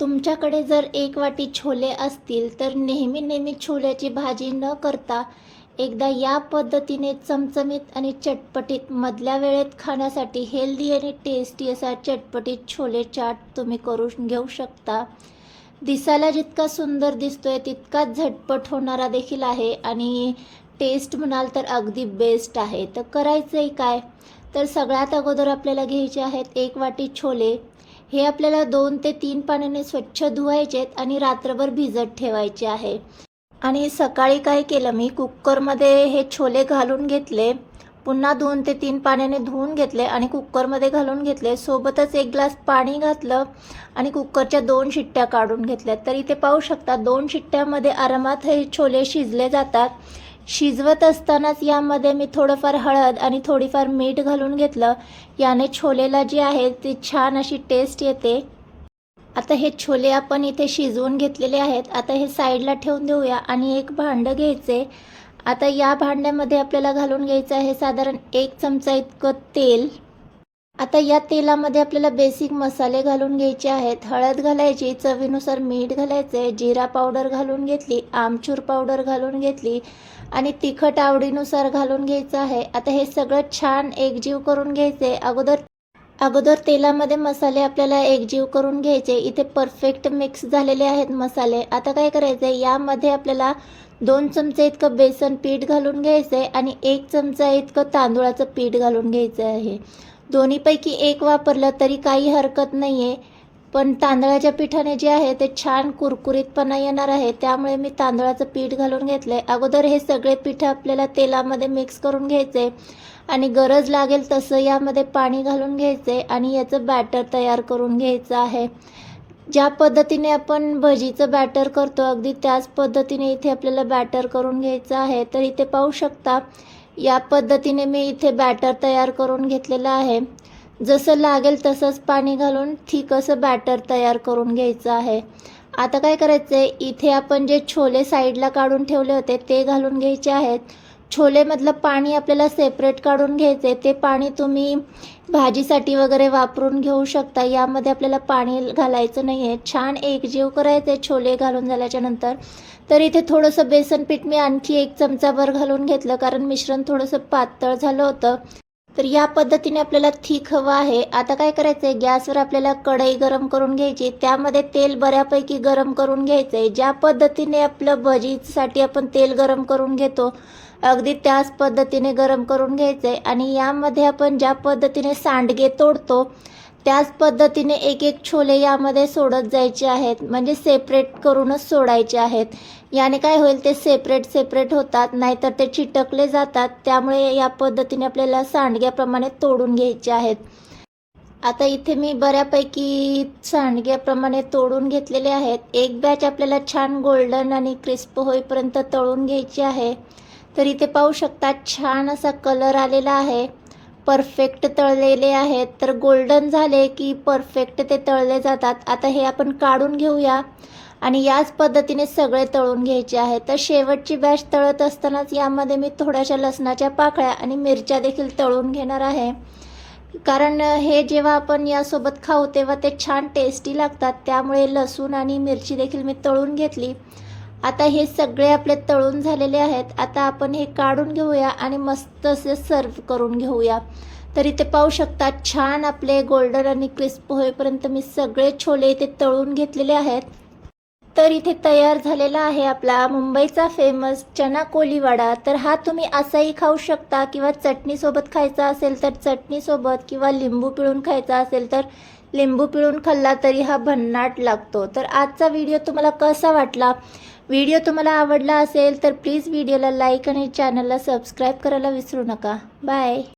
तुमच्याकडे जर एक वाटी छोले असतील तर नेहमी नेहमी छोल्याची भाजी न करता एकदा या पद्धतीने चमचमीत आणि चटपटीत मधल्या वेळेत खाण्यासाठी हेल्दी आणि टेस्टी असा चटपटीत छोले चाट तुम्ही करून घेऊ शकता. दिसायला जितका सुंदर दिसतोय तितकाच झटपट होणारा देखील आहे आणि टेस्ट म्हणाल तर अगदी बेस्ट आहे. तर करायचं आहे काय? तर सगळ्यात अगोदर आपल्याला घ्यायचे आहेत एक वाटी छोले. हे आपल्याला दोन ते तीन पाण्याने स्वच्छ धुवायचे आणि रात्रभर भिजत ठेवायचे आहे. आणि सकाळी काय केलं मी? कुकरमध्ये हे छोले घालून घेतले. पुन्हा दोन ते तीन पाण्याने धुवून घेतले आणि कुकरमध्ये घालून घेतले. सोबतच एक ग्लास पाणी घातलं आणि कुकरच्या दोन शिट्ट्या काढून घेतल्या. तर इथे पाहू शकता दोन शिट्ट्यामध्ये आरामात हे छोले शिजले जातात. शिजवत असतानाच यामध्ये मी थोडंफार हळद आणि थोडीफार मीठ घालून घेतलं. याने छोलेला जी आहे ती छान अशी टेस्ट येते. आता हे छोले आपण इथे शिजवून घेतलेले आहेत. आता हे साईडला ठेवून देऊया आणि एक भांडं घ्यायचे. आता या भांड्यामध्ये आपल्याला घालून घ्यायचं आहे साधारण एक चमचा इतकं तेल. आता या तेलामध्ये आपल्याला बेसिक मसाले घालून घ्यायचे आहेत. हळद घालायची चवीनुसार मीठ घालायचे जिरा पावडर घालून घेतली आमचूर पावडर घालून घेतली. आणि तिखट आवडीनुसार घालून घ्यायचं आहे. आता हे सगळं छान एकजीव करून घ्यायचे अगोदर अगोदर तेलामध्ये मसाले आपल्याला एकजीव करून घ्यायचे. इथे परफेक्ट मिक्स झालेले आहेत मसाले. आता काय करायचं यामध्ये आपल्याला दोन चमचे इतकं बेसन पीठ घालून घ्यायचं आहे आणि एक चमचा इतकं तांदूळाचं पीठ घालून घ्यायचं आहे. दोन्हीपैकी एक वापरलं तरी काही हरकत नाही आहे पण तांदळाच्या पिठाने जे आहे ते छान कुरकुरीतपणा येणार आहे. त्यामुळे मी तांदळाचं पीठ घालून घेतलं अगोदर हे सगळे पीठ आपल्याला तेलामध्ये मिक्स करून घ्यायचे आणि गरज लागेल तसं यामध्ये पाणी घालून घ्यायचे आणि याचं बॅटर तयार करून घ्यायचं आहे. ज्या पद्धतीने आपण भजीचं बॅटर करतो अगदी त्याच पद्धतीने इथे आपल्याला बॅटर करून घ्यायचं आहे. तर इथे पाहू शकता या पद्धतीने मी इथे बॅटर तयार करून घेतलेलं आहे. जसं लागेल तसंच पाणी घालून ठीक असं बॅटर तयार करून घ्यायचं आहे. आता काय करायचं आहे इथे आपण जे छोले साईडला काढून ठेवले होते ते घालून घ्यायचे आहेत. छोलेमधलं पाणी आपल्याला सेपरेट काढून घ्यायचे ते पाणी तुम्ही भाजीसाठी वगैरे वापरून घेऊ शकता. यामध्ये आपल्याला पाणी घालायचं नाही आहे छान एकजीव करायचे छोले घालून झाल्याच्यानंतर. तर इथे थोडंसं बेसन पीठ मी आणखी एक चमचाभर घालून घेतलं कारण मिश्रण थोडंसं पातळ झालं होतं. तर या पद्धतीने आपल्याला थीक हवं आहे. आता काय करायचं आहे गॅसवर आपल्याला कढई गरम करून घ्यायची. त्यामध्ये तेल बऱ्यापैकी गरम करून घ्यायचं आहे ज्या पद्धतीने आपलं भजीसाठी आपण तेल गरम करून घेतो अगदी त्याच पद्धतीने गरम करून घ्यायचं आहे आणि यामध्ये आपण ज्या पद्धतीने सांडगे तोडतो त्याच पद्धतीने एक एक छोले यामध्ये सोडत जायचे आहेत म्हणजे सेपरेट करूनच सोडायचे आहेत. याने काय होईल ते सेपरेट सेपरेट होतात नाहीतर ते चिटकले जातात. त्यामुळे या पद्धतीने आपल्याला सांडग्याप्रमाणे तोडून घ्यायचे आहेत. आता इथे मी बऱ्यापैकी सांडग्याप्रमाणे तोडून घेतलेले आहेत. एक बॅच आपल्याला छान गोल्डन आणि क्रिस्प होईपर्यंत तळून घ्यायची आहे. तर इथे पाहू शकता छान असा कलर आलेला आहे. परफेक्ट तळलेले आहेत. तर गोल्डन झाले की परफेक्ट ते तळले जातात. आता हे आपण काढून घेऊया. आणि याच पद्धतीने सगळे तळून घ्यायचे आहे तर शेवटची बॅच तळत असतानाच यामध्ये मी थोड्याशा लसणाच्या पाकळ्या आणि मिरच्या देखील तळून घेणार आहे. कारण हे जेव्हा आपण यासोबत खाऊ तेव्हा ते छान टेस्टी लागतात. त्यामुळे लसूण आणि मिरची देखील मी तळून घेतली. आता हे सगळे आपले तळून झालेले आहेत. आता आपण हे काढून घेऊया आणि मस्त असे सर्व करून घेऊया. तर इथे पाहू शकता छान आपले गोल्डन आणि क्रिस्प होईपर्यंत मी सगळे छोले इथे तळून घेतलेले आहेत. तर इथे तयार झालेला आहे आपला मुंबईचा फेमस चना कोलीवाडा. तर हा तुम्ही असाही खाऊ शकता किंवा चटणीसोबत खायचा असेल तर चटणीसोबत किंवा लिंबू पिळून खायचा असेल तर लिंबू पिळून खाल्ला तरी हा भन्नाट लागतो. तर आजचा व्हिडिओ तुम्हाला कसा वाटला? व्हिडिओ तुम्हाला आवडला असेल तर प्लीज व्हिडिओला लाईक आणि चॅनलला सबस्क्राईब करायला विसरू नका. बाय